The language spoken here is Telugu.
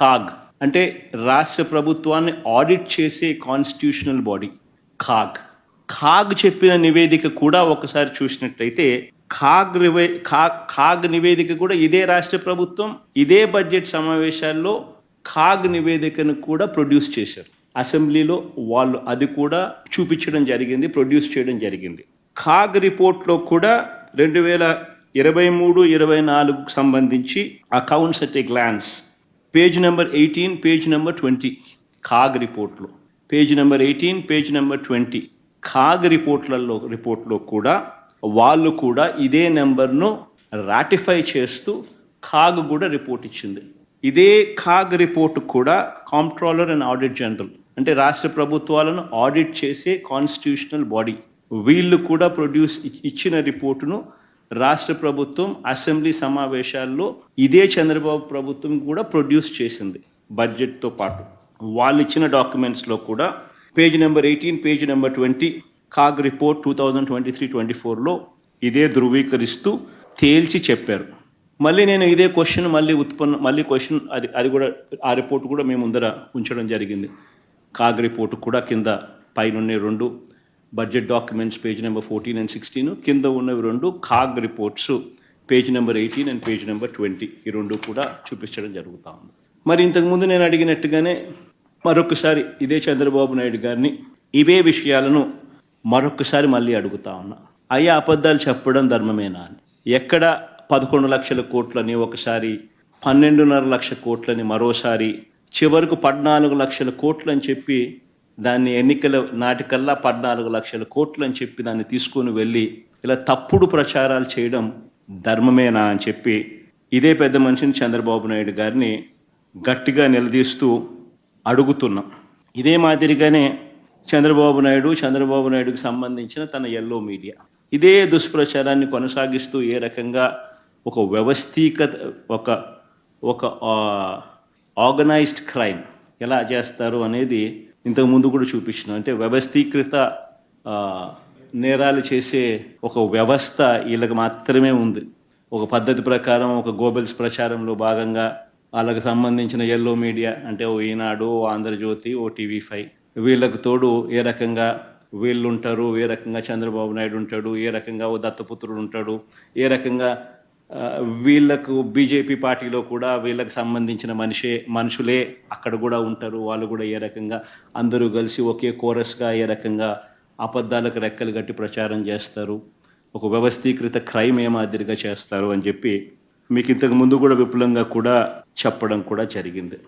ఖాగ్ అంటే రాష్ట్ర ప్రభుత్వాన్ని ఆడిట్ చేసే కాన్స్టిట్యూషనల్ బాడీ ఖాగ్. ఖాగ్ చెప్పిన నివేదిక కూడా ఒకసారి చూసినట్టయితే ఖాగ్ రివే ఖాగ్ ఖాగ్ నివేదిక కూడా ఇదే రాష్ట్ర ప్రభుత్వం ఇదే బడ్జెట్ సమావేశాల్లో ఖాగ్ నివేదికను కూడా ప్రొడ్యూస్ చేశారు. అసెంబ్లీలో వాళ్ళు అది కూడా చూపించడం జరిగింది ప్రొడ్యూస్ చేయడం జరిగింది. ఖాగ్ రిపోర్ట్లో కూడా రెండు వేల ఇరవై మూడు ఇరవై నాలుగుకు సంబంధించి accounts at a glance page number eighteen page number twenty CAG రిపోర్ట్లో. Page number eighteen page number twenty CAG రిపోర్ట్లలో రిపోర్ట్లో కూడా వాళ్ళు కూడా ఇదే నెంబర్ను రాటిఫై చేస్తూ కాగ్ కూడా రిపోర్ట్ ఇచ్చింది. ఇదే కాగ్ రిపోర్ట్ కూడా కాంప్ట్రోలర్ అండ్ ఆడిట్ జనరల్ అంటే రాష్ట్ర ప్రభుత్వాలను ఆడిట్ చేసే కాన్స్టిట్యూషనల్ బాడీ వీళ్ళు కూడా ప్రొడ్యూస్ ఇచ్చిన రిపోర్టును రాష్ట్ర ప్రభుత్వం అసెంబ్లీ సమావేశాల్లో ఇదే చంద్రబాబు ప్రభుత్వం కూడా ప్రొడ్యూస్ చేసింది బడ్జెట్తో పాటు. వాళ్ళు ఇచ్చిన డాక్యుమెంట్స్లో కూడా page number eighteen page number twenty CAG report two thousand twenty three twenty ఫోర్లో ఇదే ధృవీకరిస్తూ తేల్చి చెప్పారు. మళ్ళీ నేను ఇదే క్వశ్చన్ మళ్ళీ ఉత్పన్న మళ్ళీ క్వశ్చన్ అది అది కూడా ఆ రిపోర్ట్ కూడా మేము ముందర ఉంచడం జరిగింది. కాగ్ రిపోర్ట్ కూడా కింద పైన రెండు budget documents page number fourteen and sixteen కింద ఉన్నవి రెండు CAG reports page number eighteen and page number twenty ఈ రెండు కూడా చూపించడం జరుగుతూ ఉంది. మరి ఇంతకుముందు నేను అడిగినట్టుగానే మరొకసారి ఇదే చంద్రబాబు నాయుడు గారిని ఇవే విషయాలను మరొకసారి మళ్ళీ అడుగుతా ఉన్నా. అయ్యా అబద్ధాలు చెప్పడం ధర్మమేనా అని. ఎక్కడ పదకొండు లక్షల కోట్లని ఒకసారి పన్నెండున్నర లక్ష కోట్లని మరోసారి చివరకు పద్నాలుగు లక్షల కోట్లు అని చెప్పి దాన్ని ఎన్నికల నాటికల్లా పద్నాలుగు లక్షల కోట్లు అని చెప్పి దాన్ని తీసుకొని వెళ్ళి ఇలా తప్పుడు ప్రచారాలు చేయడం ధర్మమేనా అని చెప్పి ఇదే పెద్ద మనిషిని చంద్రబాబు నాయుడు గారిని గట్టిగా నిలదీస్తూ అడుగుతున్నాం. ఇదే మాదిరిగానే చంద్రబాబు నాయుడు చంద్రబాబు నాయుడుకి సంబంధించిన తన ఎల్లో మీడియా ఇదే దుష్ప్రచారాన్ని కొనసాగిస్తూ ఏ రకంగా ఒక వ్యవస్థీకత ఒక ఒక ఆర్గనైజ్డ్ క్రైమ్ ఎలా చేస్తారు అనేది ఇంతకు ముందు కూడా చూపించిన అంటే వ్యవస్థీకృత నేరాలు చేసే ఒక వ్యవస్థ వీళ్ళకి మాత్రమే ఉంది. ఒక పద్ధతి ప్రకారం ఒక గోబెల్స్ ప్రచారంలో భాగంగా వాళ్ళకి సంబంధించిన ఎల్లో మీడియా అంటే ఓ ఈనాడు ఓ ఆంధ్రజ్యోతి ఓ టీవీ ఫైవ్. వీళ్ళకు తోడు ఏ రకంగా వీళ్ళు ఉంటారు ఏ రకంగా చంద్రబాబు నాయుడు ఉంటాడు ఏ రకంగా ఓ దత్తపుత్రుడు ఉంటాడు ఏ రకంగా వీళ్ళకు బీజేపీ పార్టీలో కూడా వీళ్ళకి సంబంధించిన మనిషే మనుషులే అక్కడ కూడా ఉంటారు. వాళ్ళు కూడా ఏ రకంగా అందరూ కలిసి ఒకే కోరస్గా ఏ రకంగా అబద్ధాలకు రెక్కలు కట్టి ప్రచారం చేస్తారు. ఒక వ్యవస్థీకృత క్రైమ్ ఏ మాదిరిగా చేస్తారు అని చెప్పి మీకు ఇంతకు ముందు కూడా విపులంగా కూడా చెప్పడం కూడా జరిగింది.